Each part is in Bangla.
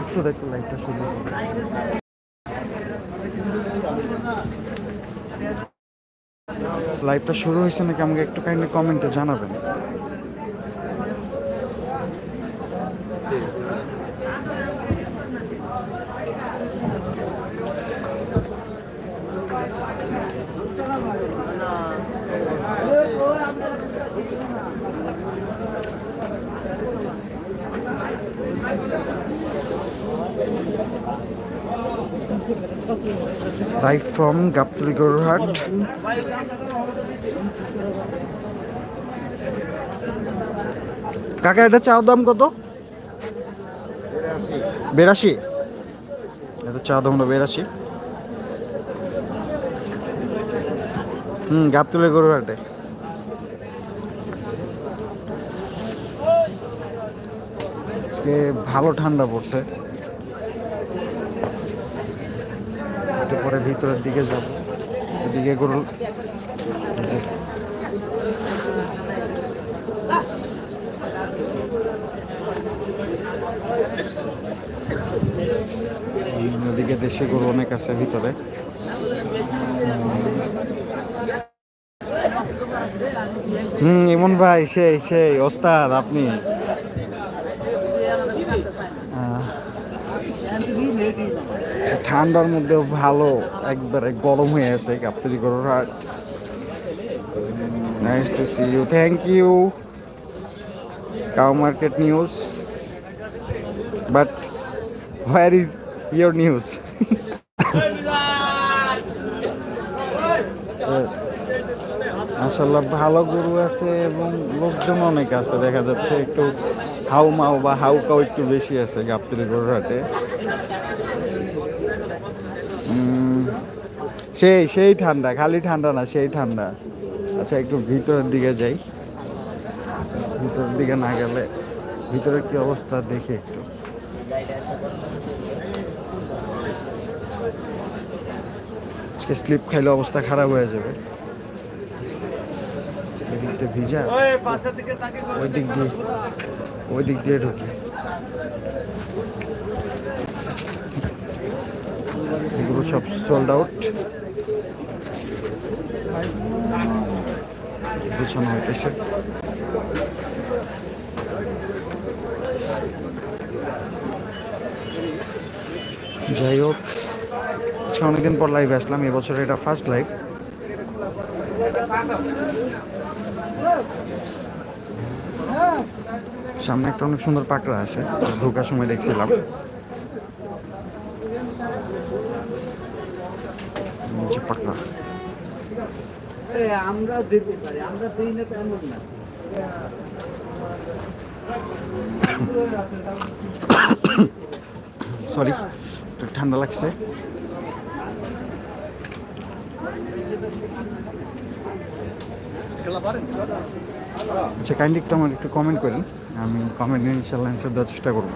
একটু দেখো লাইভটা শুরু লাইভটা শুরু হয়েছে নাকি আমাকে একটু কাইন্ডলি কমেন্টে জানাবেন? লাইভ ফ্রম গাবতলি গরুরহাট কাকা, এটা চাও দাম কত? বেরাশি। এটা চা দাম হলো বেরাশি। হুম গাবতলি গরুরহাটে আজকে ভালো ঠান্ডা পড়ছে। পরে ভিতরের দিকে যাব। এদিকে গরু। ওদিকে দেশি গরু অনেক আছে ভিতরে। হুম, ইমন ভাই, সেই সেই, ওস্তাদ, আপনি আহ, আচ্ছা, ঠান্ডার মধ্যেও ভালো, একবারে গরম হয়ে আছে, গাবতলি গরুর হাট। Nice to see you thank you cow market news but where is your news মাসাল্লাহ ভালো গরু আছে এবং লোকজন অনেক আছে, দেখা যাচ্ছে একটু হাউ মাউ বা হাউ কাউ একটু বেশি আছে গাবতলি গরুর হাটে। সেই সেই ঠান্ডা, খালি ঠান্ডা না, সেই ঠান্ডা। আচ্ছা একটু ভিতরের দিকে যাই। ভিতরের দিকে না গেলে ভিতরে কি অবস্থা দেখি একটু। আজকে স্লিপ খাইলে অবস্থা খারাপ হয়ে যাবে। ভিজা? ওই দিক দিয়ে ওই দিক দিয়ে ঢুকি। এগুলো সব সোল্ড আউট গুছানো হইতেছে। যাই হোক, আজকে অনেকদিন পর লাইভ আসলাম, এবছর এটা ফার্স্ট লাইভ সামনে একটা অনেক সুন্দর পাকড়া আছে, ঢোকার সময় দেখছিলাম এই যে পাকড়া আমরা দিতে পারি, আমরা দিই না না। সরি একটু ঠান্ডা লাগছে। আচ্ছা কাইন্ডলি একটু আমার একটু কমেন্ট করেন। আমি কমেন্ট ইনশাল্লাহ অ্যান্সার দেওয়ার চেষ্টা করব।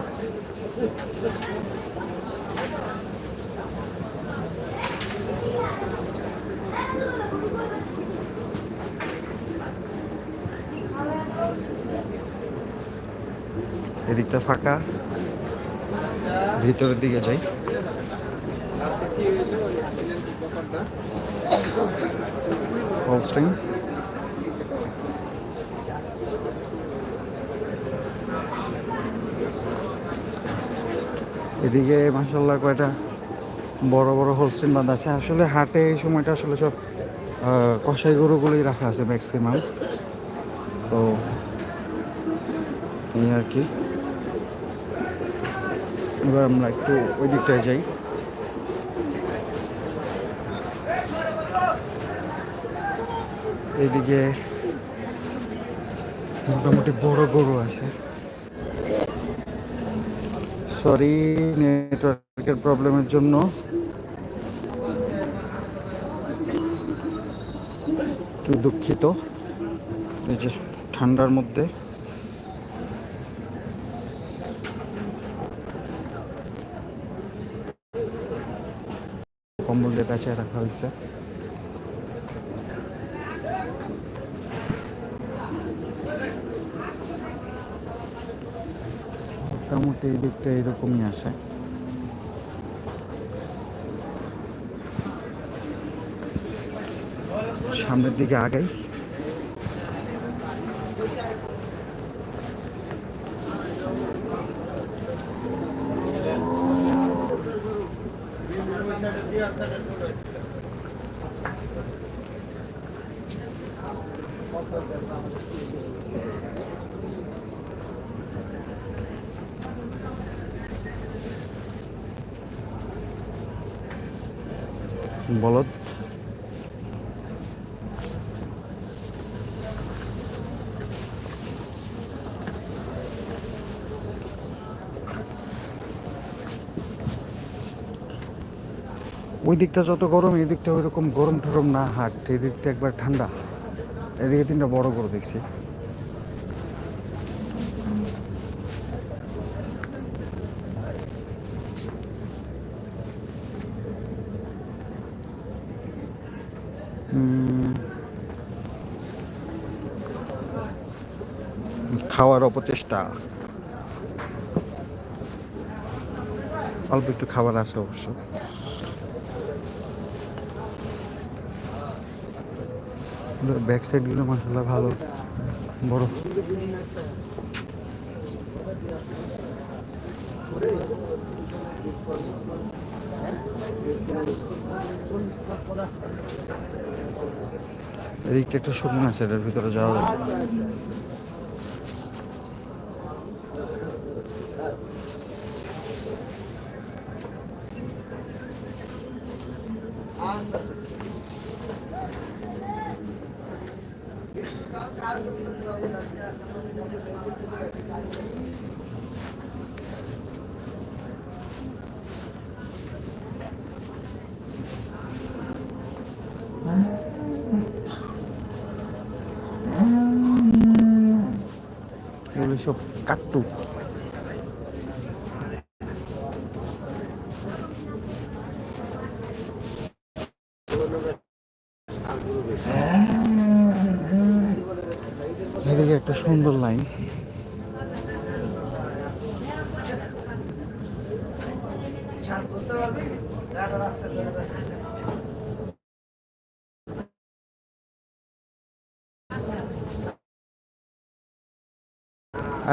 এদিকটা ফাঁকা। ভিতরের দিকে যাই। এদিকে মাসাল্লাহ কয়টা বড় বড় হোলস্টিং বাঁধা আছে। আসলে হাটে এই সময়টা আসলে সব কষাই গরুগুলোই রাখা আছে ম্যাক্সিমাম তো এই আর কি। এবার আমরা একটু ওই দিকটায় যাই। এইদিকে মোটামুটি বড় গরু আছে। সরি নেটওয়ার্কের প্রবলেমের জন্য। একটু দুঃখিত। এই যে ঠান্ডার মধ্যে। কম্বল রাখা হয়েছে। মোটামুটি এই দিকটা এরকমই আসে। সামনের দিকে আগাই। বলদ। ওই দিকটা যত গরম, এই দিকটা ওই রকম গরম টরম না, হাট। এই দিকটা একবার ঠান্ডা। এদিকে তিনটা বড় গরু দেখছি। খাওয়ার অপচেষ্টা। অল্প একটু খাবার আছে অবশ্য। ব্যাক সাইডগুলো মশলা ভালো, বড়। এদিকটা একটু শুকনো আছে, এটার ভিতরে যাওয়া যাবে। এগুলো সব এদিকে একটা সুন্দর লাইন।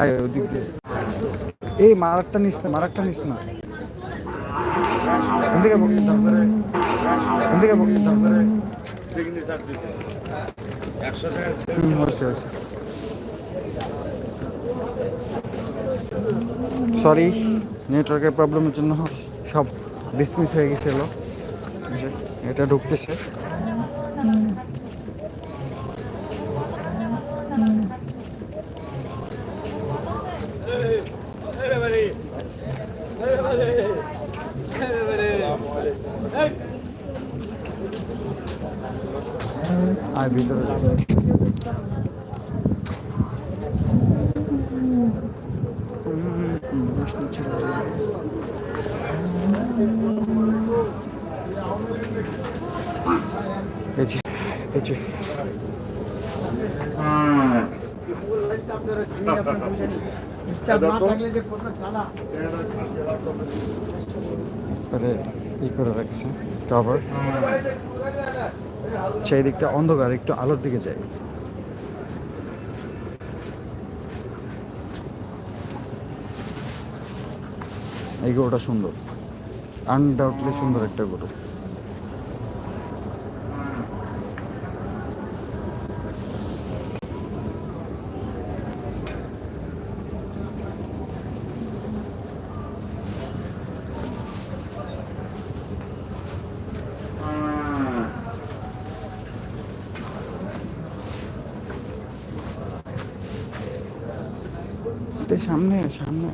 আয় এই মারাকটা নিস না মারাকটা নিস না। এদিকে সরি নেটওয়ার্কের প্রবলেমের জন্য সব ডিসমিস হয়ে গেছিল এটা ঢুকতেছে। আর ভিতরে ই করে রাখছে কভার সেই দিকটা অন্ধকার একটু আলোর দিকে যাই। এই গরুটা সুন্দর। আনডাউটলি সুন্দর একটা গরু। সামনে সামনে।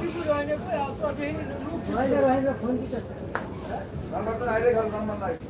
দিছিল না নম্বরটা আর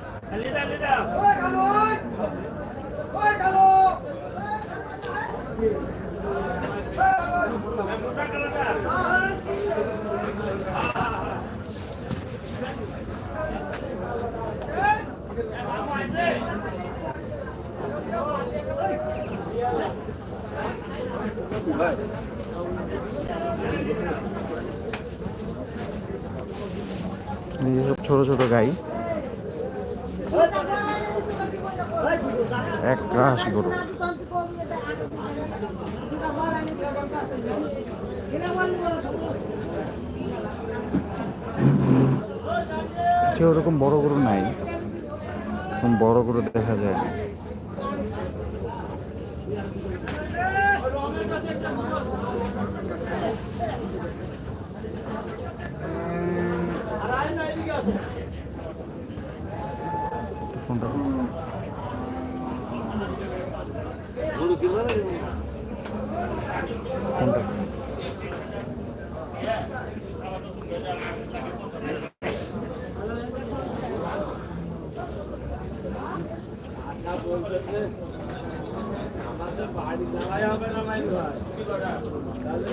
ভাই লিদা লিদা এই যে সব ছোট ছোট গাই এক রাস গরু যে ওরকম বড় গরু নাই এরকম বড় গরু দেখা যায়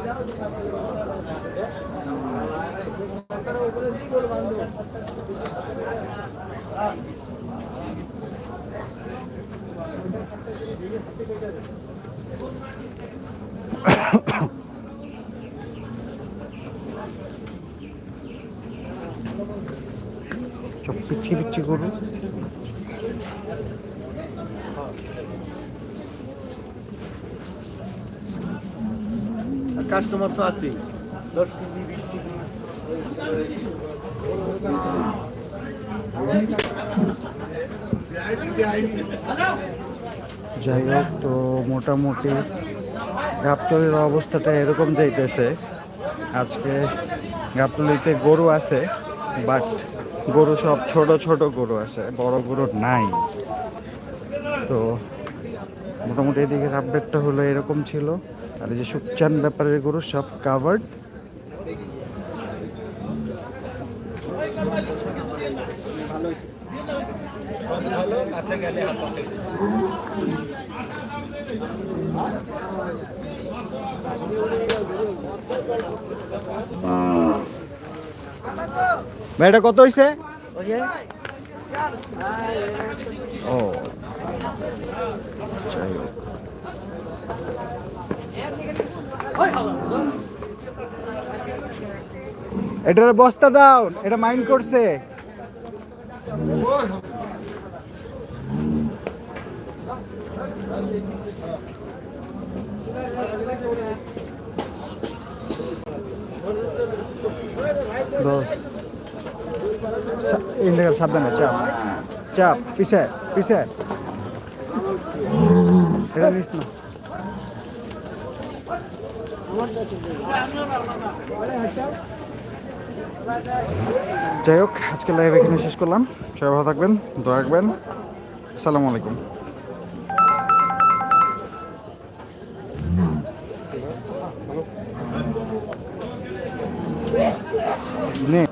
হচ্ছিল হয়েছে সব পিচ্ছি পিচ্ছি গরু কাস্টমার তো আছে দশ কেজি, বিশ কেজি। যাই হোক, তো মোটামুটি গাবতলির অবস্থাটা এরকম যাইতেছে। আজকে গাবতলিতে গরু আছে, বাট গরু সব ছোট ছোট গরু আছে, বড় গরু নাই। তো মোটামুটি এদিকের আপডেটটা হলো এরকম ছিল। আর যে সুকচান ব্যাপারের গরু সব কাভার্ড ভাই কত হয়েছে ও। যাই হোক। এটার বস্তা দাও এটা মাইন্ড করছে। সাবধানে চাপ। চাপ পিছে পিছে। এটা নিস না। যাই হোক, আজকে লাইভ এখানে শেষ করলাম। সবাই ভালো থাকবেন, দোয়া রাখবেন। আসসালামু আলাইকুম। নে।